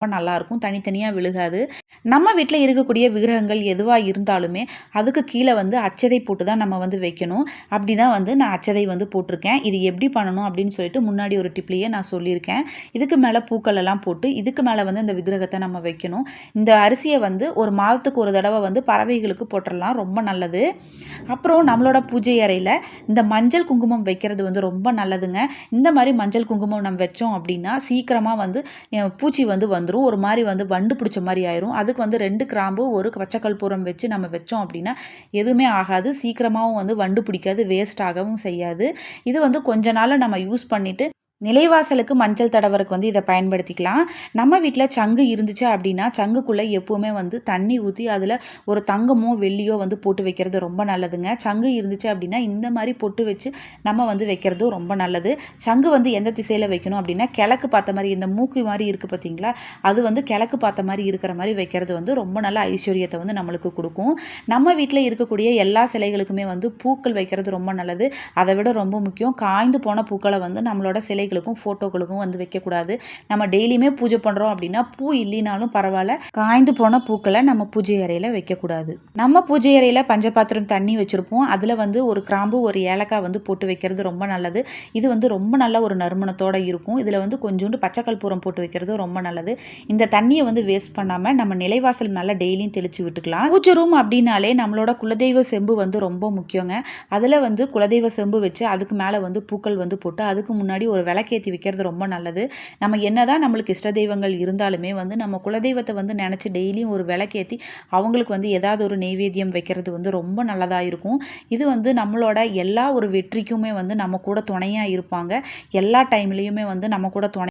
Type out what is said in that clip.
ரொம்ப நல்லாயிருக்கும் தனித்தனியாக விழுகாது. நம்ம வீட்டில் இருக்கக்கூடிய விக்கிரகங்கள் எதுவாக இருந்தாலுமே அதுக்கு கீழே வந்து அச்சதை போட்டு தான் நம்ம வந்து வைக்கணும். அப்படி தான் வந்து நான் அச்சதை வந்து போட்டிருக்கேன். இது எப்படி பண்ணணும் அப்படின்னு சொல்லிட்டு முன்னாடி ஒரு டிப்லேயே நான் சொல்லியிருக்கேன். இதுக்கு மேலே பூக்கள் எல்லாம் போட்டு இதுக்கு மேலே வந்து இந்த விக்கிரகத்தை நம்ம வைக்கணும். இந்த அரிசியை வந்து ஒரு மாதத்துக்கு ஒரு தடவை வந்து பறவைகளுக்கு போட்டுடலாம் ரொம்ப நல்லது. அப்புறம் நம்மளோட பூஜை அறையில் இந்த மஞ்சள் குங்குமம் வைக்கிறது வந்து ரொம்ப நல்லதுங்க. இந்த மாதிரி மஞ்சள் குங்குமம் நம்ம வச்சோம் அப்படின்னா சீக்கிரமாக வந்து பூச்சி வந்து வந்து வந்துடும் ஒரு மாதிரி வந்து வண்டு பிடிச்ச மாதிரி ஆயிரும். அதுக்கு வந்து ரெண்டு கிராம்பு ஒரு பச்சை கற்பூரம் வச்சு நம்ம வச்சோம் அப்படின்னா எதுவுமே ஆகாது. சீக்கிரமாகவும் வந்து வண்டு பிடிக்காது வேஸ்ட் ஆகவும் செய்யாது. இது வந்து கொஞ்ச நாள் நம்ம யூஸ் பண்ணிவிட்டு நிலைவாசலுக்கு மஞ்சள் தடவருக்கு வந்து இதை பயன்படுத்திக்கலாம். நம்ம வீட்டில் சங்கு இருந்துச்சு அப்படின்னா சங்குக்குள்ளே எப்போவுமே வந்து தண்ணி ஊற்றி அதில் ஒரு தங்கமோ வெள்ளியோ வந்து போட்டு வைக்கிறது ரொம்ப நல்லதுங்க. சங்கு இருந்துச்சு அப்படின்னா இந்த மாதிரி பொட்டு வச்சு நம்ம வந்து வைக்கிறதும் ரொம்ப நல்லது. சங்கு வந்து எந்த திசையில் வைக்கணும் அப்படின்னா கிழக்கு பார்த்த மாதிரி இந்த மூக்கு மாதிரி இருக்குது பார்த்தீங்களா? அது வந்து கிழக்கு பார்த்த மாதிரி இருக்கிற மாதிரி வைக்கிறது வந்து ரொம்ப நல்ல ஐஸ்வர்யத்தை வந்து நம்மளுக்கு கொடுக்கும். நம்ம வீட்டில் இருக்கக்கூடிய எல்லா சிலைகளுக்குமே வந்து பூக்கள் வைக்கிறது ரொம்ப நல்லது. அதை விட ரொம்ப முக்கியம். காய்ந்து போன பூக்களை வந்து நம்மளோட சிலை சிலைகளுக்கும் ஃபோட்டோக்களுக்கும் வந்து வைக்கக்கூடாது. நம்ம டெய்லியுமே பூஜை பண்ணுறோம் அப்படின்னா பூ இல்லைனாலும் பரவாயில்ல. காய்ந்து போன பூக்களை நம்ம பூஜை அறையில் வைக்கக்கூடாது. நம்ம பூஜை அறையில் பஞ்சபாத்திரம் தண்ணி வச்சுருப்போம். அதில் வந்து ஒரு கிராம்பு ஒரு ஏலக்காய் வந்து போட்டு வைக்கிறது ரொம்ப நல்லது. இது வந்து ரொம்ப நல்ல ஒரு நறுமணத்தோடு இருக்கும். இதில் வந்து கொஞ்சோண்டு பச்சை கற்பூரம் போட்டு வைக்கிறது ரொம்ப நல்லது. இந்த தண்ணியை வந்து வேஸ்ட் பண்ணாமல் நம்ம நிலைவாசல் மேலே டெய்லியும் தெளித்து விட்டுக்கலாம். பூஜை ரூம் அப்படின்னாலே நம்மளோட குலதெய்வ செம்பு வந்து ரொம்ப முக்கியங்க. அதில் வந்து குலதெய்வ செம்பு வச்சு அதுக்கு மேலே வந்து பூக்கள் வந்து போட்டு அதுக்கு முன்னாடி ஒரு விளக்கேற்றி வைக்கிறது ரொம்ப நல்லது. நம்ம என்னதான் நம்மளுக்கு இஷ்ட தெய்வங்கள் இருந்தாலுமே வந்து நம்ம குலதெய்வத்தை வந்து நினச்சி டெய்லியும் ஒரு விளக்கேற்றி அவங்களுக்கு வந்து ஏதாவது ஒரு நெய்வேத்தியம் வைக்கிறது வந்து ரொம்ப நல்லதாக இருக்கும். இது வந்து நம்மளோட எல்லா ஒரு வெற்றிக்குமே வந்து நம்ம கூட துணையாக இருப்பாங்க. எல்லா டைம்லேயுமே வந்து நம்ம கூட துணை